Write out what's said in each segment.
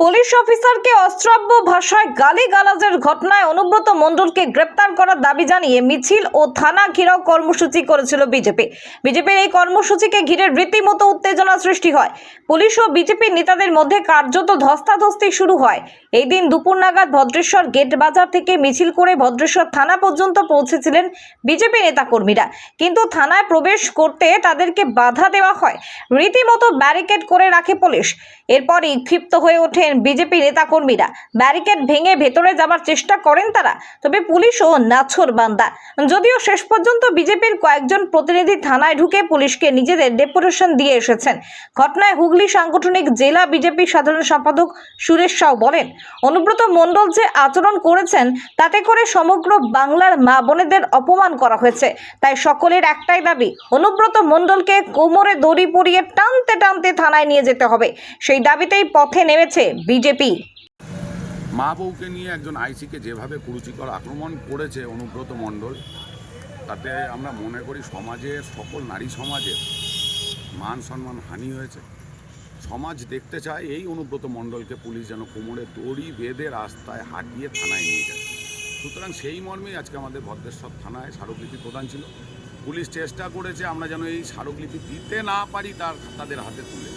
Police অফিসারকে অশ্রাব্য ভাষায় গালিগালাজের ঘটনায় অনুব্রত মণ্ডলকে গ্রেপ্তার করার দাবি জানিয়ে মিছিল ও থানা ঘিরাও কর্মসূচি করেছিল বিজেপি। বিজেপির এই কর্মসূচিকে ঘিরে রীতিমতো উত্তেজনা সৃষ্টি হয়। পুলিশ ও বিজেপি নেতাদের মধ্যে কার্যত ধস্তাধস্তি শুরু হয়। এই দিন দুপুর নাগাদ ভদ্রেশ্বর গেট বাজার থেকে মিছিল করে ভদ্রেশ্বর থানা পর্যন্ত পৌঁছেছিলেন বিজেপি নেতাকর্মীরা। কিন্তু থানায় প্রবেশ করতে তাদেরকে বাধা দেওয়া হয়। রীতিমতো ব্যারিকেড করে রাখে পুলিশ। এরপরই ক্ষিপ্ত হয়ে ওঠেন বিজেপি নেতাকর্মীরা। ব্যারিকেড ভেঙে ভেতরে যাবার চেষ্টা করেন তারা, তবে পুলিশও নাছর বান্দা। যদিও শেষ পর্যন্ত বিজেপির কয়েকজন প্রতিনিধি থানায় ঢুকে পুলিশকে নিজেদের ডেপুটেশন দিয়ে এসেছেন। ঘটনায় হুগলি সাংগঠনিক জেলা বিজেপি সাধারণ সম্পাদক সুরেশ সাউ বলেন, অনুব্রত মণ্ডল যে আচরণ করেছেন, তাতে করে সমগ্র বাংলার মা বোনেদের অপমান করা হয়েছে। তাই সকলের একটাই দাবি, অনুব্রত মণ্ডলকে কোমরে দড়ি পরিয়ে টানতে টানতে থানায় নিয়ে যেতে হবে। সেই দাবিতেই পথে নেমেছে বিজেপি। মা বউকে নিয়ে একজন আইসিকে যেভাবে কুরুচিকর আক্রমণ করেছে অনুব্রত মণ্ডল, তাতে আমরা মনে করি সমাজের, সকল নারী সমাজের মান সম্মান হানি হয়েছে। সমাজ দেখতে চায় এই অনুব্রত মণ্ডলকে পুলিশ যেন কোমরে দড়ি বেঁধে রাস্তায় হাঁটিয়ে থানায় নিয়ে যায়। সুতরাং সেই মর্মেই আজকে আমাদের ভদ্রেশ্বর থানায় স্মারকলিপি প্রদান ছিল। পুলিশ চেষ্টা করেছে আমরা যেন এই স্মারকলিপি দিতে না পারি তার তাদের হাতে তুলে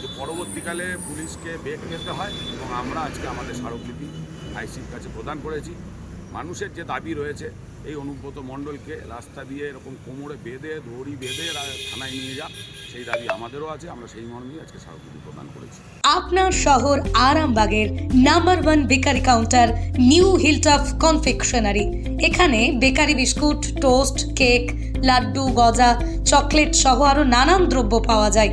কিন্তু পরবর্তীকালে পুলিশকে বেগ পেতে হয় এবং আমরা আজকে আমাদের স্মারকলিপি আইসির কাছে প্রদান করেছি। মানুষের যে দাবি রয়েছে, এই অনুব্রত মণ্ডলকে রাস্তা দিয়ে এরকম কোমরে বেঁধে, দড়ি বেঁধে থানায় নিয়ে যা, সেই দাবি আমাদেরও আছে, আমরা সেই মর্মেই আজকে স্মারকলিপি প্রদান করেছি। আপনার শহর আরামবাগের number one bakery counter, new hilltop confectionery. এখানে bakery biscuit, toast, cake, laddu, গজা, চকলেট সহ আরও নানান দ্রব্য পাওয়া যায়।